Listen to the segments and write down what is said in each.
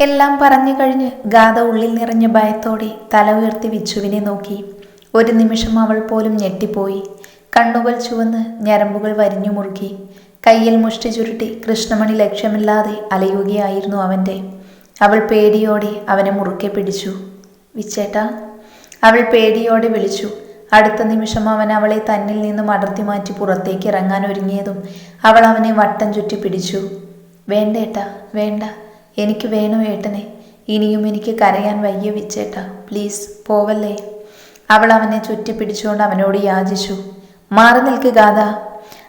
എല്ലാം പറഞ്ഞു കഴിഞ്ഞ് ഗാഥ ഉള്ളിൽ നിറഞ്ഞ ഭയത്തോടെ തല ഉയർത്തി വിച്ചുവിനെ നോക്കി. ഒരു നിമിഷം അവൾ പോലും ഞെട്ടിപ്പോയി. കണ്ണുകൾ ചുവന്ന് ഞരമ്പുകൾ വരിഞ്ഞു മുറുക്കി കയ്യിൽ മുഷ്ടി ചുരുട്ടി കൃഷ്ണമണി ലക്ഷ്യമില്ലാതെ അലയുകയായിരുന്നു അവന്റെ അവൾ പേടിയോടെ അവനെ മുറുക്കെ പിടിച്ചു. വിച്ചേട്ടാ. അവൾ പേടിയോടെ വിളിച്ചു. അടുത്ത നിമിഷം അവൻ അവളെ തന്നിൽ നിന്നും അടർത്തി മാറ്റി പുറത്തേക്ക് ഇറങ്ങാൻ ഒരുങ്ങിയതും അവൾ അവനെ വട്ടം ചുറ്റി പിടിച്ചു. വേണ്ടേട്ടാ വേണ്ട. എനിക്ക് വേണോ ഏട്ടനെ. ഇനിയും എനിക്ക് കരയാൻ വയ്യ വിച്ചേട്ടാ. പ്ലീസ് പോവല്ലേ. അവൾ അവനെ ചുറ്റിപ്പിടിച്ചുകൊണ്ട് അവനോട് യാചിച്ചു. മാറി നിൽക്കുക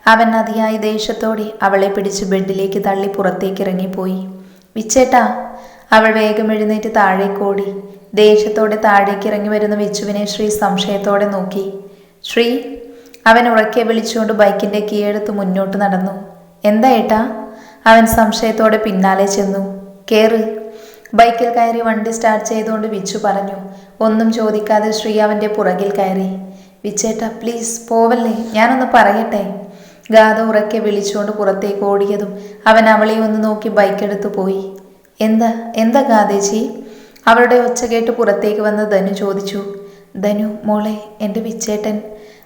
അവൻ അതിയായ ദേഷ്യത്തോടെ അവളെ പിടിച്ച് ബെഡിലേക്ക് തള്ളി പുറത്തേക്ക് ഇറങ്ങിപ്പോയി. വിച്ചേട്ടാ അവൾ വേഗം എഴുന്നേറ്റ് താഴേക്കോടി ദേഷ്യത്തോടെ താഴേക്ക് ഇറങ്ങി വരുന്ന വിച്ചുവിനെ ശ്രീ സംശയത്തോടെ നോക്കി. ശ്രീ അവൻ ഉറക്കെ വിളിച്ചുകൊണ്ട് ബൈക്കിന്റെ കീഴെടുത്ത് മുന്നോട്ട് നടന്നു. എന്താ ഏട്ടാ? അവൻ സംശയത്തോടെ പിന്നാലെ ചെന്നു. കേറ്. ബൈക്കിൽ കയറി വണ്ടി സ്റ്റാർട്ട് ചെയ്തുകൊണ്ട് വിച്ചു പറഞ്ഞു. ഒന്നും ചോദിക്കാതെ ശ്രീ അവന്റെ പുറകിൽ കയറി. വിച്ചേട്ടാ പ്ലീസ് പോവല്ലേ? ഞാനൊന്ന് പറയട്ടെ? ഗാഥ ഉറക്കെ വിളിച്ചുകൊണ്ട് പുറത്തേക്ക് ഓടിയതും അവൻ അവളെ ഒന്ന് നോക്കി ബൈക്കെടുത്തു പോയി. എന്താ? എന്താ ഗാദേജി അവളുടെ ഒച്ച കേട്ട് പുറത്തേക്ക് വന്ന് ധനു ചോദിച്ചു. ധനു മോളെ എന്റെ വിച്ചേട്ടൻ.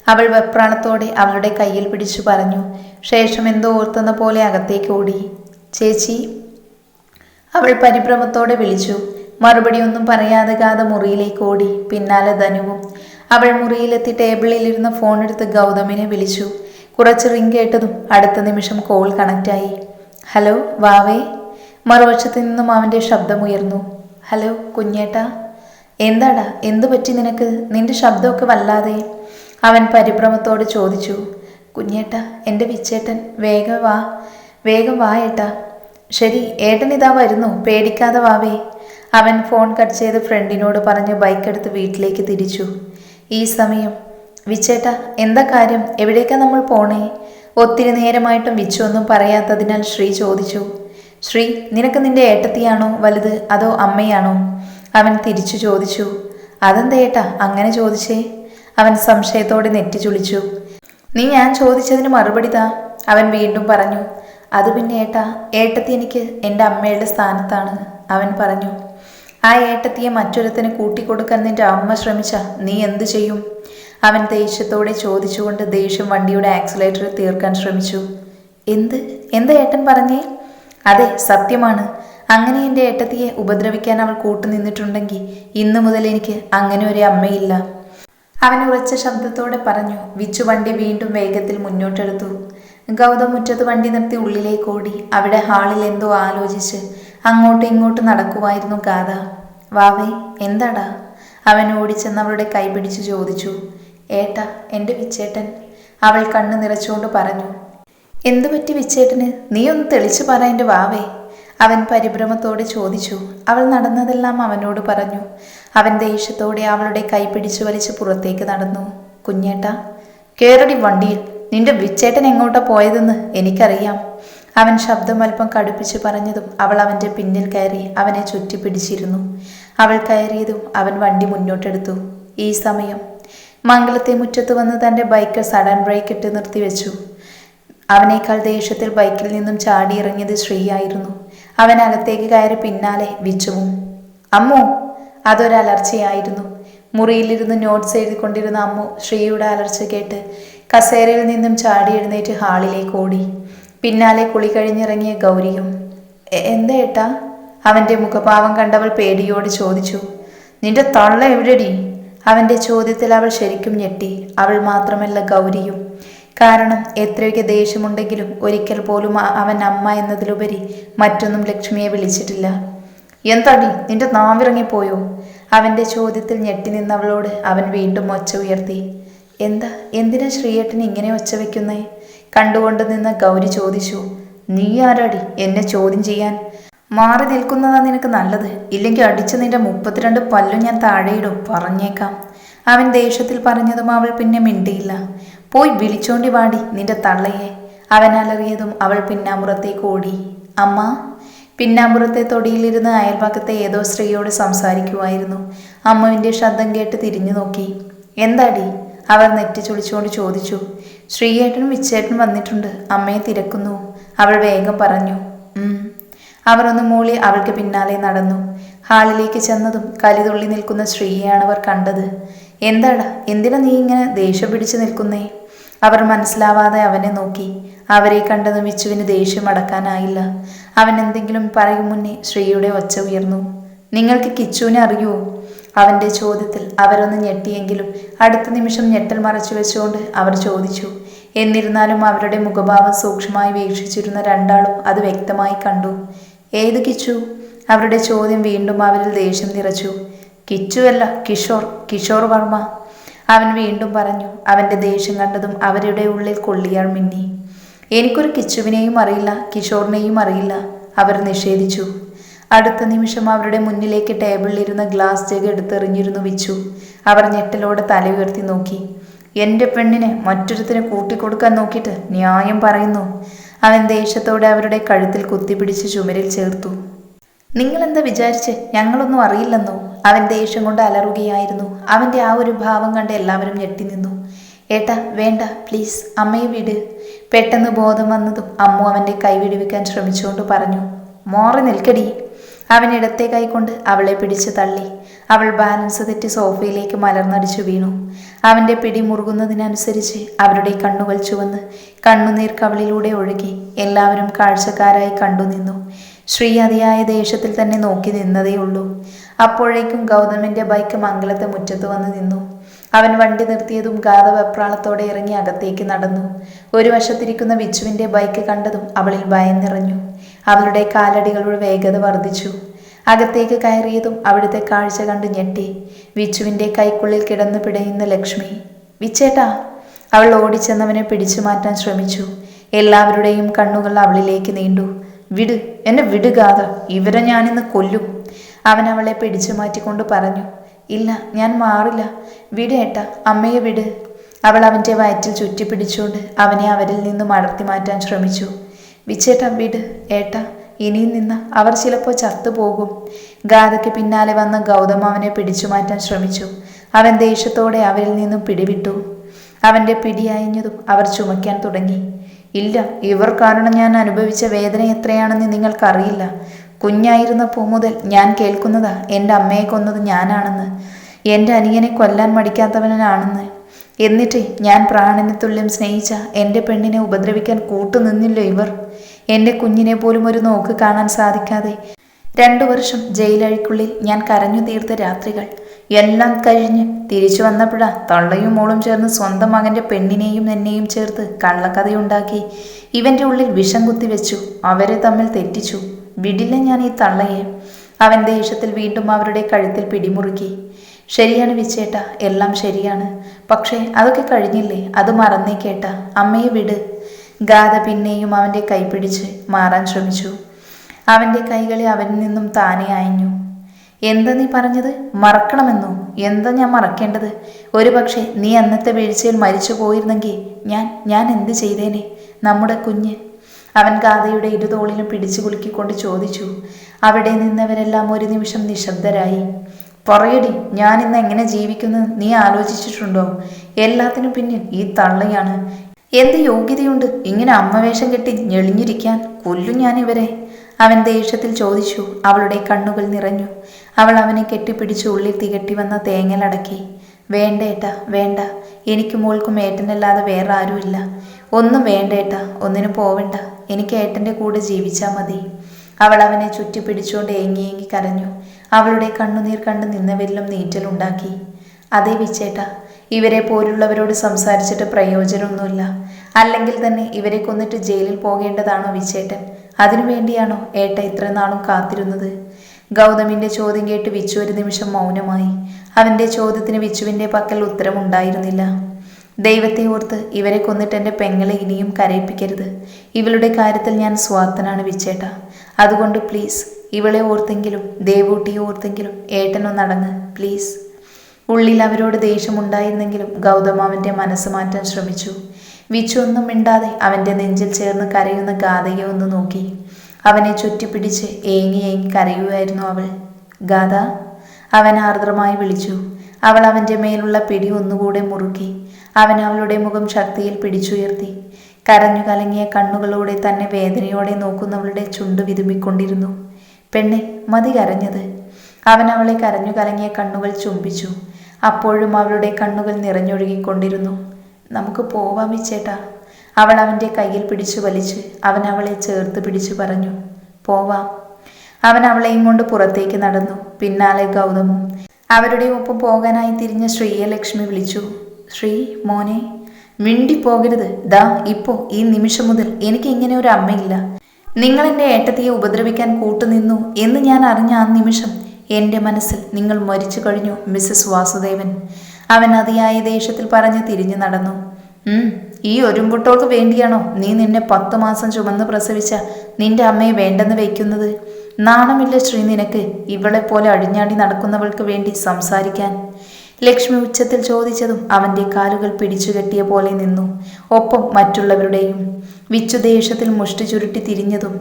അവൾ വെപ്രാണത്തോടെ അവളുടെ കയ്യിൽ പിടിച്ചു പറഞ്ഞു. ശേഷം എന്തോ ഓർത്തുന്ന പോലെ അകത്തേക്ക് ഓടി. ചേച്ചി അവൾ പരിഭ്രമത്തോടെ വിളിച്ചു. മറുപടി ഒന്നും പറയാതെ കാതെ മുറിയിലേക്ക് ഓടി. പിന്നാലെ ധനുവും. അവൾ മുറിയിലെത്തി ടേബിളിലിരുന്ന ഫോൺ എടുത്ത് ഗൗതമിനെ വിളിച്ചു. കുറച്ച് റിങ് കേട്ടതും അടുത്ത നിമിഷം കോൾ കണക്റ്റായി. ഹലോ വാവേ. മറുവശത്ത് നിന്നും അവന്റെ ശബ്ദമുയർന്നു. ഹലോ കുഞ്ഞേട്ടാ. എന്താടാ? എന്തു പറ്റി നിനക്ക്? നിന്റെ ശബ്ദമൊക്കെ വല്ലാതെ. അവൻ പരിഭ്രമത്തോട് ചോദിച്ചു. കുഞ്ഞേട്ട എന്റെ വിച്ചേട്ടൻ വേഗം വാ. വേഗം വാ ഏട്ടാ. ശരി ഏട്ടൻ ഇതാ വരുന്നു പേടിക്കാതെ വാവേ. അവൻ ഫോൺ കട്ട് ചെയ്ത് ഫ്രണ്ടിനോട് പറഞ്ഞ് ബൈക്കെടുത്ത് വീട്ടിലേക്ക് തിരിച്ചു. ഈ സമയം വിച്ചേട്ട എന്താ കാര്യം? എവിടേക്കാ നമ്മൾ പോണേ? ഒത്തിരി നേരമായിട്ടും വിച്ചു ഒന്നും പറയാത്തതിനാൽ ശ്രീ ചോദിച്ചു. ശ്രീ നിനക്ക് നിന്റെ ഏട്ടത്തിയാണോ വലുത്? അതോ അമ്മയാണോ? അവൻ തിരിച്ചു ചോദിച്ചു. അതെന്താ ഏട്ടാ അങ്ങനെ ചോദിച്ചേ? അവൻ സംശയത്തോടെ നെറ്റി ചുളിച്ചു നീ ഞാൻ ചോദിച്ചതിന് മറുപടി താ. അവൻ വീണ്ടും പറഞ്ഞു. അത് പിന്നെ ഏട്ടാ ഏട്ടത്തി എനിക്ക് എന്റെ അമ്മയുടെ സ്ഥാനത്താണ്. അവൻ പറഞ്ഞു ആ ഏട്ടത്തിയെ മറ്റൊരുത്തിന് കൂട്ടിക്കൊടുക്കാൻ നിന്റെ അമ്മ ശ്രമിച്ച നീ എന്തു ചെയ്യും? അവൻ ദേഷ്യത്തോടെ ചോദിച്ചുകൊണ്ട് ദേഷ്യം വണ്ടിയുടെ ആക്സിലേറ്ററിൽ തീർക്കാൻ ശ്രമിച്ചു. എന്ത്? എന്താ ഏട്ടൻ പറഞ്ഞേ? അതെ സത്യമാണ്. അങ്ങനെ എന്റെ ഏട്ടത്തിയെ ഉപദ്രവിക്കാൻ അവൾ കൂട്ടുനിന്നിട്ടുണ്ടെങ്കിൽ ഇന്നു മുതൽ എനിക്ക് അങ്ങനെ ഒരു അമ്മയില്ല. അവൻ ഉറച്ച ശബ്ദത്തോടെ പറഞ്ഞു വിച്ചു വണ്ടി വീണ്ടും വേഗത്തിൽ മുന്നോട്ടെടുത്തു. ഗൗതം മുറ്റത്ത് വണ്ടി നിർത്തി ഉള്ളിലേക്ക് ഓടി. അവിടെ ഹാളിൽ എന്തോ ആലോചിച്ച് അങ്ങോട്ടും ഇങ്ങോട്ടും നടക്കുമായിരുന്നു ഗാഥ. വാവേ എന്താടാ? അവൻ ഓടിച്ചെന്ന് അവളുടെ കൈ പിടിച്ചു ചോദിച്ചു. ഏട്ടാ എന്റെ വിച്ചേട്ടൻ. അവൾ കണ്ണു നിറച്ചുകൊണ്ട് പറഞ്ഞു. എന്തു പറ്റി വിച്ചേട്ടന്? നീ ഒന്ന് തെളിച്ചു പറ എന്റെ വാവേ. അവൻ പരിഭ്രമത്തോടെ ചോദിച്ചു. അവൾ നടന്നതെല്ലാം അവനോട് പറഞ്ഞു. അവൻ ദേഷ്യത്തോടെ അവളുടെ കൈ പിടിച്ചു വലിച്ച് പുറത്തേക്ക് നടന്നു. കുഞ്ഞേട്ട കേറടി വണ്ടിയിൽ. നിന്റെ വിച്ചേട്ടൻ എങ്ങോട്ടാ പോയതെന്ന് എനിക്കറിയാം. അവൻ ശബ്ദം അല്പം കടുപ്പിച്ച് പറഞ്ഞതും അവൾ അവന്റെ പിന്നിൽ കയറി അവനെ ചുറ്റിപ്പിടിച്ചിരുന്നു അവൾ കയറിയതും അവൻ വണ്ടി മുന്നോട്ടെടുത്തു. ഈ സമയം മംഗളത്തെ മുറ്റത്ത് വന്ന് തന്റെ ബൈക്ക് സഡൻ ബ്രേക്ക് ഇട്ട് നിർത്തിവെച്ചു. അവനേക്കാൾ ദേഷ്യത്തിൽ ബൈക്കിൽ നിന്നും ചാടി ഇറങ്ങിയത് ശ്രീയായിരുന്നു. അവൻ അകത്തേക്ക് കയറി പിന്നാലെ വിച്ചുവും അമ്മു അതൊരലർച്ചയായിരുന്നു മുറിയിലിരുന്ന് നോട്ട്സ് എഴുതിക്കൊണ്ടിരുന്ന അമ്മു ശ്രീയുടെ അലർച്ച കേട്ട് കസേരയിൽ നിന്നും ചാടി എഴുന്നേറ്റ് ഹാളിലേക്ക് ഓടി. പിന്നാലെ കുളി കഴിഞ്ഞിറങ്ങിയ ഗൗരിയും "എ- എന്താ ഏട്ടാ? അവന്റെ മുഖഭാവം കണ്ടവൾ പേടിയോട് ചോദിച്ചു. നിന്റെ തള്ള എവിടെടി? അവന്റെ ചോദ്യത്തിൽ അവൾ ശരിക്കും ഞെട്ടി. അവൾ മാത്രമല്ല ഗൗരിയും. കാരണം എത്രയൊക്കെ ദേഷ്യമുണ്ടെങ്കിലും ഒരിക്കൽ പോലും അവൻ അമ്മ എന്നതിലുപരി മറ്റൊന്നും ലക്ഷ്മിയെ വിളിച്ചിട്ടില്ല. എന്താടി? നിന്റെ നാവിറങ്ങിപ്പോയോ? അവന്റെ ചോദ്യത്തിൽ ഞെട്ടി നിന്നവളോട് അവൻ വീണ്ടും ഒച്ച ഉയർത്തി. എന്താ? എന്തിനാ ശ്രീയേട്ടൻ ഇങ്ങനെ ഒച്ച വെക്കുന്നേ? കണ്ടുകൊണ്ട് നിന്ന് ഗൗരി ചോദിച്ചു. നീ ആരാടി? എന്നെ ചോദ്യം ചെയ്യാൻ? മാറി നിൽക്കുന്നതാ നിനക്ക് നല്ലത്. ഇല്ലെങ്കിൽ അടിച്ച നിന്റെ മുപ്പത്തിരണ്ട് പല്ലും ഞാൻ താഴെയിടും. പറഞ്ഞേക്കാം. അവൻ ദേഷ്യത്തിൽ പറഞ്ഞതും അവൾ പിന്നെ മിണ്ടിയില്ല. പോയി വിളിച്ചോണ്ടി വാടി നിന്റെ തള്ളയെ. അവൻ അലറിയതും അവൾ പിന്നാമ്പുറത്തേക്ക് ഓടി. അമ്മ പിന്നാമ്പുറത്തെ തൊടിയിലിരുന്ന് അയൽപക്കത്തെ ഏതോ സ്ത്രീയോട് സംസാരിക്കുമായിരുന്നു അമ്മുവിന്റെ ശബ്ദം കേട്ട് തിരിഞ്ഞു നോക്കി. എന്താടി? അവർ നെറ്റി ചുളിച്ചുകൊണ്ട് ചോദിച്ചു. ശ്രീയേട്ടനും വിച്ചേട്ടനും വന്നിട്ടുണ്ട്. അമ്മയെ തിരക്കുന്നു. അവൾ വേഗം പറഞ്ഞു. അവർ ഒന്ന് മൂളി അവൾക്ക് പിന്നാലെ നടന്നു. ഹാളിലേക്ക് ചെന്നതും കലിതുള്ളി നിൽക്കുന്ന ശ്രീയെയാണ് അവർ കണ്ടത്. എന്താടാ? എന്തിനാ നീ ഇങ്ങനെ ദേഷ്യം പിടിച്ചു നിൽക്കുന്നേ? അവർ മനസ്സിലാവാതെ അവനെ നോക്കി. അവരെ കണ്ടതും വിച്ചുവിന് ദേഷ്യം അടക്കാനായില്ല. അവൻ എന്തെങ്കിലും പറയും മുന്നേ ശ്രീയുടെ ഒച്ച ഉയർന്നു. നിങ്ങൾക്ക് കിച്ചുവിനെ അറിയുമോ അവന്റെ ചോദ്യത്തിൽ അവരൊന്ന് ഞെട്ടിയെങ്കിലും അടുത്ത നിമിഷം ഞെട്ടൽ മറച്ചു വെച്ചുകൊണ്ട് അവർ ചോദിച്ചു. എന്നിരുന്നാലും അവരുടെ മുഖഭാവം സൂക്ഷ്മമായി വീക്ഷിച്ചിരുന്ന രണ്ടാളും അത് വ്യക്തമായി കണ്ടു. ഏത് കിച്ചു? അവരുടെ ചോദ്യം വീണ്ടും അവരിൽ ദേഷ്യം നിറച്ചു. കിച്ചുവല്ല കിഷോർ കിഷോർ വർമ്മ. അവൻ വീണ്ടും പറഞ്ഞു. അവന്റെ ദേഷ്യം കണ്ടതും അവരുടെ ഉള്ളിൽ കൊള്ളിയാൾ മിന്നി. എനിക്കൊരു കിച്ചുവിനെയും അറിയില്ല കിഷോറിനെയും അറിയില്ല അവർ നിഷേധിച്ചു. അടുത്ത നിമിഷം അവരുടെ മുന്നിലേക്ക് ടേബിളിലിരുന്ന ഗ്ലാസ് ജഗ് എടുത്തെറിഞ്ഞിരുന്നു വിച്ചു. അവർ ഞെട്ടലോടെ തല ഉയർത്തി നോക്കി. എന്റെ പെണ്ണിനെ മറ്റൊരുത്തിന് കൂട്ടിക്കൊടുക്കാൻ നോക്കിയിട്ട് ന്യായം പറയുന്നു. അവൻ ദേഷ്യത്തോടെ അവരുടെ കഴുത്തിൽ കുത്തിപ്പിടിച്ച് ചുമരിൽ ചേർത്തു. നിങ്ങളെന്താ വിചാരിച്ച്? ഞങ്ങളൊന്നും അറിയില്ലെന്നോ? അവൻ ദേഷ്യം കൊണ്ട് അലറുകയായിരുന്നു. അവന്റെ ആ ഒരു ഭാവം കണ്ട് എല്ലാവരും ഞെട്ടി നിന്നു. ഏട്ടാ വേണ്ട പ്ലീസ് അമ്മയെ വിട്. പെട്ടെന്ന് ബോധം വന്നതും അമ്മു അവന്റെ കൈ വിടുവിക്കാൻ ശ്രമിച്ചുകൊണ്ട് പറഞ്ഞു മോറി നിൽക്കടി. അവൻ ഇടത്തെ കൈകൊണ്ട് അവളെ പിടിച്ചു തള്ളി. അവൾ ബാലൻസ് തെറ്റി സോഫയിലേക്ക് മലർന്നടിച്ചു വീണു. അവന്റെ പിടി മുറുകുന്നതിനനുസരിച്ച് അവരുടെ കണ്ണുകൾ ചുവന്ന് കണ്ണുനീർ കവളിലൂടെ ഒഴുകി എല്ലാവരും കാഴ്ചക്കാരായി കണ്ടു നിന്നു. ശ്രീ അതിയായ ദേശത്തിൽ തന്നെ നോക്കി നിന്നതേയുള്ളൂ. അപ്പോഴേക്കും ഗൗതമിന്റെ ബൈക്ക് മംഗലത്തെ മുറ്റത്ത് വന്ന് നിന്നു. അവൻ വണ്ടി നിർത്തിയതും ഗാഥ വെപ്രാളത്തോടെ ഇറങ്ങി അകത്തേക്ക് നടന്നു. ഒരു വശത്തിരിക്കുന്ന വിച്ചുവിന്റെ ബൈക്ക് കണ്ടതും അവളിൽ ഭയം നിറഞ്ഞു. അവളുടെ കാലടികളുടെ വേഗത വർദ്ധിച്ചു. അകത്തേക്ക് കയറിയതും അവിടുത്തെ കാഴ്ച കണ്ട് ഞെട്ടി. വിച്ചുവിന്റെ കൈക്കുള്ളിൽ കിടന്നു പിടയുന്ന ലക്ഷ്മി വിച്ചേട്ടാ. അവൾ ഓടിച്ചെന്നവനെ പിടിച്ചു മാറ്റാൻ ശ്രമിച്ചു. എല്ലാവരുടെയും കണ്ണുകൾ അവളിലേക്ക് നീണ്ടു. വിട് എന്നെ വിടുകാത ഇവരെ ഞാനിന്ന് കൊല്ലും. അവൻ അവളെ പിടിച്ചു മാറ്റിക്കൊണ്ട് പറഞ്ഞു. ഇല്ല ഞാൻ മാറില്ല. വിട് ഏട്ടാ അമ്മയെ വിട്. അവൾ അവന്റെ വയറ്റിൽ ചുറ്റി പിടിച്ചുകൊണ്ട് അവനെ അവരിൽ നിന്നും അടർത്തി മാറ്റാൻ ശ്രമിച്ചു. വിച്ചേട്ട വിട് ഏട്ട ഇനിയും നിന്ന് അവർ ചിലപ്പോൾ ചത്തുപോകും. ഗാഥയ്ക്ക് പിന്നാലെ വന്ന ഗൗതം അവനെ പിടിച്ചു മാറ്റാൻ ശ്രമിച്ചു. അവൻ ദേഷ്യത്തോടെ അവരിൽ നിന്നും പിടിവിട്ടു. അവന്റെ പിടി അയഞ്ഞതും അവർ ചുമയ്ക്കാൻ തുടങ്ങി. ഇല്ല ഇവർ കാരണം ഞാൻ അനുഭവിച്ച വേദന എത്രയാണെന്ന് നിങ്ങൾക്കറിയില്ല. കുഞ്ഞായിരുന്നപ്പോൾ മുതൽ ഞാൻ കേൾക്കുന്നതാ. എന്റെ അമ്മയെ കൊന്നത് ഞാനാണെന്ന്. എന്റെ അനിയനെ കൊല്ലാൻ മടിക്കാത്തവനാണെന്ന്. എന്നിട്ട് ഞാൻ പ്രാണനെ തുല്യം സ്നേഹിച്ച എന്റെ പെണ്ണിനെ ഉപദ്രവിക്കാൻ കൂട്ടുനിന്നില്ലോ ഇവർ. എന്റെ കുഞ്ഞിനെ പോലും ഒരു നോക്ക് കാണാൻ സാധിക്കാതെ. രണ്ടു വർഷം ജയിലഴിക്കുള്ളിൽ ഞാൻ കരഞ്ഞു തീർത്ത രാത്രികൾ. എല്ലാം കഴിഞ്ഞ് തിരിച്ചു വന്നപ്പോഴാ തള്ളയും മോളും ചേർന്ന് സ്വന്തം മകന്റെ പെണ്ണിനെയും എന്നെയും ചേർത്ത് കള്ളക്കഥയുണ്ടാക്കി ഇവന്റെ ഉള്ളിൽ വിഷം കുത്തിവെച്ചു. അവരെ തമ്മിൽ തെറ്റിച്ചു. വിടില്ല ഞാൻ ഈ തള്ളയെ. അവൻ ദേഷ്യത്തിൽ വീണ്ടും അവരുടെ കഴുത്തിൽ പിടിമുറുക്കി. ശരിയാണ് വിച്ചേട്ട എല്ലാം ശരിയാണ്. പക്ഷേ അതൊക്കെ കഴിഞ്ഞില്ലേ? അത് മറന്നേ കേട്ട. അമ്മയെ വിട്. ഗാഥ പിന്നെയും അവന്റെ കൈ പിടിച്ച് മാറാൻ ശ്രമിച്ചു. അവന്റെ കൈകളെ അവനിൽ നിന്നും താനെ അയഞ്ഞു. എന്താ നീ പറഞ്ഞത്? മറക്കണമെന്നോ? എന്താ ഞാൻ മറക്കേണ്ടത്? ഒരു പക്ഷേ നീ അന്നത്തെ വീഴ്ചയിൽ മരിച്ചു പോയിരുന്നെങ്കിൽ ഞാൻ ഞാൻ എന്ത് ചെയ്തേനെ? നമ്മുടെ കുഞ്ഞ് അവൻ ഗാഥയുടെ ഇരുതോളിലും പിടിച്ചു കുലുക്കിക്കൊണ്ട് ചോദിച്ചു അവിടെ നിന്നവരെല്ലാം ഒരു നിമിഷം നിശബ്ദരായി. പറയടി ഞാൻ ഇന്ന് എങ്ങനെ ജീവിക്കുന്നു? നീ ആലോചിച്ചിട്ടുണ്ടോ? എല്ലാത്തിനും പിന്നിൽ ഈ തള്ളയാണ്. എന്ത് യോഗ്യതയുണ്ട്? ഇങ്ങനെ അമ്മവേഷം കെട്ടി ഞെളിഞ്ഞിരിക്കാൻ കൊല്ലു ഞാൻ ഇവരെ. അവൻ ദേഷ്യത്തിൽ ചോദിച്ചു അവളുടെ കണ്ണുകൾ നിറഞ്ഞു. അവൾ അവനെ കെട്ടിപ്പിടിച്ച് ഉള്ളിൽ തികട്ടി വന്ന തേങ്ങലടക്കി വേണ്ടേട്ട വേണ്ട എനിക്ക് മോൾക്കും ഏട്ടനല്ലാതെ വേറെ ആരുമില്ല ഒന്നും വേണ്ടേട്ട ഒന്നിനും പോവണ്ട. എനിക്ക് ഏട്ടന്റെ കൂടെ ജീവിച്ചാൽ മതി. അവൾ അവനെ ചുറ്റി പിടിച്ചുകൊണ്ട് ഏങ്ങി ഏങ്ങി കരഞ്ഞു. അവളുടെ കണ്ണുനീർ കണ്ട് നിന്നവരിലും നീറ്റലുണ്ടാക്കി അതേ വിച്ചേട്ട ഇവരെ പോലുള്ളവരോട് സംസാരിച്ചിട്ട് പ്രയോജനമൊന്നുമില്ല. അല്ലെങ്കിൽ തന്നെ ഇവരെ കൊന്നിട്ട് ജയിലിൽ പോകേണ്ടതാണോ വിച്ചേട്ടൻ? അതിനുവേണ്ടിയാണോ ഏട്ട ഇത്ര നാളും കാത്തിരുന്നത്? ഗൗതമിന്റെ ചോദ്യം കേട്ട് വിച്ചു ഒരു നിമിഷം മൗനമായി. അവന്റെ ചോദ്യത്തിന് വിച്ചുവിന്റെ പക്കൽ ഉത്തരമുണ്ടായിരുന്നില്ല. ദൈവത്തെ ഓർത്ത് ഇവരെ കൊന്നിട്ട് എന്റെ പെങ്ങളെ ഇനിയും കരയിപ്പിക്കരുത്. ഇവളുടെ കാര്യത്തിൽ ഞാൻ സ്വാർത്ഥനാണ് വിച്ചേട്ട. അതുകൊണ്ട് പ്ലീസ് ഇവളെ ഓർത്തെങ്കിലും ദേവൂട്ടിയെ ഓർത്തെങ്കിലും ഏട്ടനൊന്നടങ്ങ് പ്ലീസ് ഉള്ളിൽ അവരോട് ദേഷ്യമുണ്ടായിരുന്നെങ്കിലും ഗൗതമാവിന്റെ മനസ്സ് മാറ്റാൻ ശ്രമിച്ചു. വിച്ചു ഒന്നും മിണ്ടാതെ അവന്റെ നെഞ്ചിൽ ചേർന്ന് കരയുന്ന ഗാഥയെ ഒന്ന് നോക്കി. അവനെ ചുറ്റിപ്പിടിച്ച് ഏങ്ങി ഏങ്ങി കരയുമായിരുന്നു അവൾ. ഗാഥ അവൻ ആർദ്രമായി വിളിച്ചു. അവൾ അവന്റെ മേലുള്ള പിടി ഒന്നുകൂടെ മുറുക്കി. അവൻ അവളുടെ മുഖം ശക്തിയിൽ പിടിച്ചുയർത്തി. കരഞ്ഞു കലങ്ങിയ കണ്ണുകളോടെ തന്നെ വേദനയോടെ നോക്കുന്നവളുടെ ചുണ്ടു വിതുമ്പിക്കൊണ്ടിരുന്നു. പെണ്ണെ മതി കരഞ്ഞത്. അവൻ അവളെ കരഞ്ഞു കലങ്ങിയ കണ്ണുകൾ ചുംബിച്ചു. അപ്പോഴും അവളുടെ കണ്ണുകൾ നിറഞ്ഞൊഴുകിക്കൊണ്ടിരുന്നു. നമുക്ക് പോവാം വിച്ചേട്ടാ അവൾ അവന്റെ കയ്യിൽ പിടിച്ചു വലിച്ച് അവൻ അവളെ ചേർത്ത് പിടിച്ചു പറഞ്ഞു. പോവാം. അവൻ അവളെയും കൊണ്ട് പുറത്തേക്ക് നടന്നു. പിന്നാലെ ഗൗതമും അവരുടെ ഒപ്പം പോകാനായി തിരിഞ്ഞ ശ്രീയെ ലക്ഷ്മി വിളിച്ചു. ശ്രീ മോനെ മിണ്ടി പോകരുത് ദാ ഇപ്പോ ഈ നിമിഷം മുതൽ എനിക്ക് ഇങ്ങനെ ഒരു അമ്മയില്ല. നിങ്ങൾ എന്റെ ഏട്ടത്തിയെ ഉപദ്രവിക്കാൻ കൂട്ടുനിന്നു എന്ന് ഞാൻ അറിഞ്ഞ ആ നിമിഷം എന്റെ മനസ്സിൽ നിങ്ങൾ മരിച്ചു കഴിഞ്ഞു മിസ്സസ് വാസുദേവൻ. അവൻ അതിയായ ദേഷ്യത്തിൽ പറഞ്ഞ് തിരിഞ്ഞു നടന്നു. ഈ ഒരുമ്പുട്ടോൾക്ക് വേണ്ടിയാണോ നീ നിന്നെ പത്തു മാസം ചുമന്ന് പ്രസവിച്ച നിന്റെ അമ്മയെ വേണ്ടെന്ന് വയ്ക്കുന്നത്? നാണമില്ല ശ്രീ നിനക്ക് ഇവളെ പോലെ അഴിഞ്ഞാടി നടക്കുന്നവൾക്ക് വേണ്ടി സംസാരിക്കാൻ. ലക്ഷ്മി ഉച്ചത്തിൽ ചോദിച്ചതും അവന്റെ കാലുകൾ പിടിച്ചുകെട്ടിയ പോലെ നിന്നു. ഒപ്പം മറ്റുള്ളവരുടെയും വിച്ചുദേഷത്തിൽ മുഷ്ടി ചുരുട്ടി തിരിഞ്ഞതും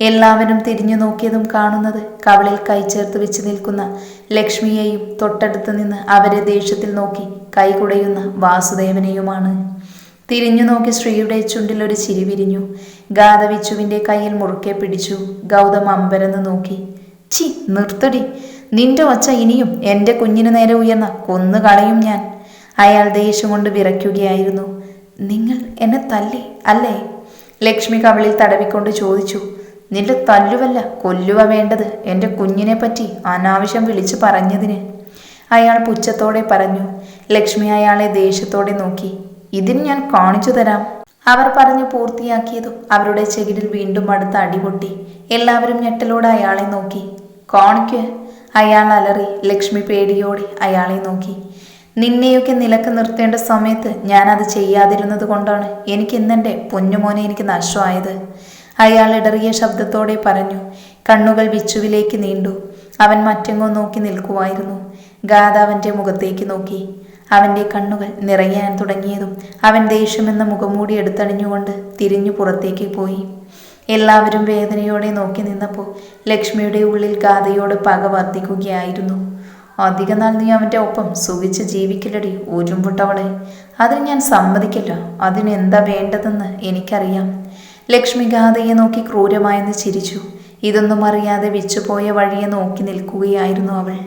എല്ലാവരും തിരിഞ്ഞു നോക്കിയതും കാണുന്നത് കവളിൽ കൈചേർത്ത് വെച്ച് നിൽക്കുന്ന ലക്ഷ്മിയെയും തൊട്ടടുത്ത് നിന്ന് അവരെ ദേഷ്യത്തിൽ നോക്കി കൈകുടയുന്ന വാസുദേവനെയുമാണ്. തിരിഞ്ഞു നോക്കി ശ്രീയുടെ ചുണ്ടിലൊരു ചിരി വിരിഞ്ഞു. ഗാഥ വിച്ചുവിന്റെ കയ്യിൽ മുറുക്കെ പിടിച്ചു ഗൗതം അമ്പരന്ന് നോക്കി. ചി നിർത്തടി. നിന്റെ ഒച്ച ഇനിയും എന്റെ കുഞ്ഞിന് നേരെ ഉയർന്ന കൊന്നു കളയും ഞാൻ. അയാൾ ദേഷ്യം കൊണ്ട് വിറയ്ക്കുകയായിരുന്നു. നിങ്ങൾ എന്നെ തല്ലി അല്ലേ? ലക്ഷ്മി കവളിൽ തടവിക്കൊണ്ട് ചോദിച്ചു. നിന്റെ തല്ലുവല്ല കൊല്ലുവ വേണ്ടത് എന്റെ കുഞ്ഞിനെ പറ്റി അനാവശ്യം വിളിച്ചു പറഞ്ഞതിന്. അയാൾ പുച്ഛത്തോടെ പറഞ്ഞു. ലക്ഷ്മി അയാളെ ദേഷ്യത്തോടെ നോക്കി. ഇതിന് ഞാൻ കാണിച്ചു തരാം. അവർ പറഞ്ഞു പൂർത്തിയാക്കിയതും അവരുടെ ചെകിടിൽ വീണ്ടും അടുത്ത് അടിപൊട്ടി എല്ലാവരും ഞെട്ടലോടെ അയാളെ നോക്കി. കോണിക്ക് അയാൾ അലറി ലക്ഷ്മി പേടിയോടെ അയാളെ നോക്കി. നിന്നെയൊക്കെ നിലയ്ക്ക് നിർത്തേണ്ട സമയത്ത് ഞാൻ അത് ചെയ്യാതിരുന്നത് കൊണ്ടാണ് എനിക്ക് ഇന്നെന്റെ പൊന്നുമോനെ എനിക്ക് നഷ്ടമായത്. അയാൾ ഇടറിയ ശബ്ദത്തോടെ പറഞ്ഞു കണ്ണുകൾ വിച്ചുവിലേക്ക് നീണ്ടു. അവൻ മറ്റെങ്ങോ നോക്കി നിൽക്കുമായിരുന്നു ഗാദാവന്റെ മുഖത്തേക്ക് നോക്കി. അവന്റെ കണ്ണുകൾ നിറയാൻ തുടങ്ങിയതും അവൻ ദേഷ്യമെന്ന മുഖംമൂടി എടുത്തണിഞ്ഞുകൊണ്ട് തിരിഞ്ഞു പുറത്തേക്ക് പോയി. എല്ലാവരും വേദനയോടെ നോക്കി നിന്നപ്പോൾ ലക്ഷ്മിയുടെ ഉള്ളിൽ ഗാഥയോട് പക വർദ്ധിക്കുകയായിരുന്നു. അധിക നാൾ നീ അവന്റെ ഒപ്പം സുഖിച്ച് ജീവിക്കില്ലടി ഊരുംപുട്ടവളെ അതിന് ഞാൻ സമ്മതിക്കില്ല. അതിനെന്താ വേണ്ടതെന്ന് എനിക്കറിയാം. ലക്ഷ്മി ഗാഥയെ നോക്കി ക്രൂരമായെന്ന് ചിരിച്ചു. ഇതൊന്നും അറിയാതെ വിച്ചുപോയ വഴിയെ നോക്കി നിൽക്കുകയായിരുന്നു അവൾ.